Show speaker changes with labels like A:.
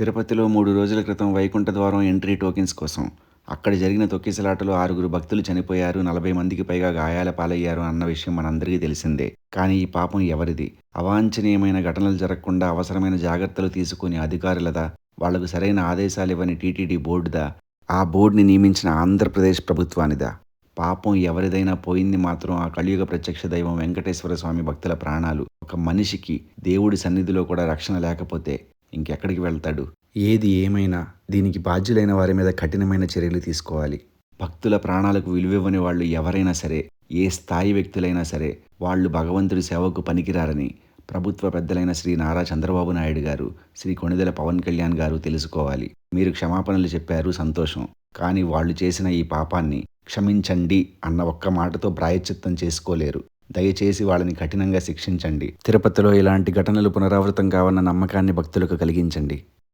A: తిరుపతిలో మూడు రోజుల క్రితం వైకుంఠ ద్వారం ఎంట్రీ టోకెన్స్ కోసం. అక్కడ జరిగిన తొక్కిసలాటలో ఆరుగురు భక్తులు చనిపోయారు నలభై మందికి పైగా గాయాల పాలయ్యారు అన్న విషయం మనందరికీ తెలిసిందే. కానీ ఈ పాపం ఎవరిది? అవాంఛనీయమైన ఘటనలు జరగకుండా అవసరమైన జాగ్రత్తలు తీసుకుని అధికారులదా? వాళ్ళకు సరైన ఆదేశాలు ఇవ్వని టీటీడీ బోర్డుదా? ఆ బోర్డుని నియమించిన ఆంధ్రప్రదేశ్ ప్రభుత్వానిదా? పాపం ఎవరిదైనా పోయింది మాత్రం ఆ కలియుగ ప్రత్యక్ష దైవం వెంకటేశ్వర స్వామి భక్తుల ప్రాణాలు. ఒక మనిషికి దేవుడి సన్నిధిలో కూడా రక్షణ లేకపోతే ఇంకెక్కడికి వెళ్తాడు? ఏది ఏమైనా దీనికి బాధ్యులైన వారి మీద కఠినమైన చర్యలు తీసుకోవాలి. భక్తుల ప్రాణాలకు విలువివ్వని వాళ్ళు ఎవరైనా సరే ఏ స్థాయి వ్యక్తులైనా సరే వాళ్ళు భగవంతుడి సేవకు పనికిరారని ప్రభుత్వ పెద్దలైన శ్రీ నారా చంద్రబాబు నాయుడు గారు శ్రీ కొణిదెల పవన్ కళ్యాణ్ గారు తెలుసుకోవాలి. మీరు క్షమాపణలు చెప్పారు సంతోషం. కానీ వాళ్ళు చేసిన ఈ పాపాన్ని క్షమించండి అన్న ఒక్క మాటతో ప్రాయశ్చిత్తం చేసుకోలేరు. దయచేసి వాళ్ళని కఠినంగా శిక్షించండి. తిరుపతిలో ఇలాంటి ఘటనలు పునరావృతం కావన్న నమ్మకాన్ని భక్తులకు కలిగించండి.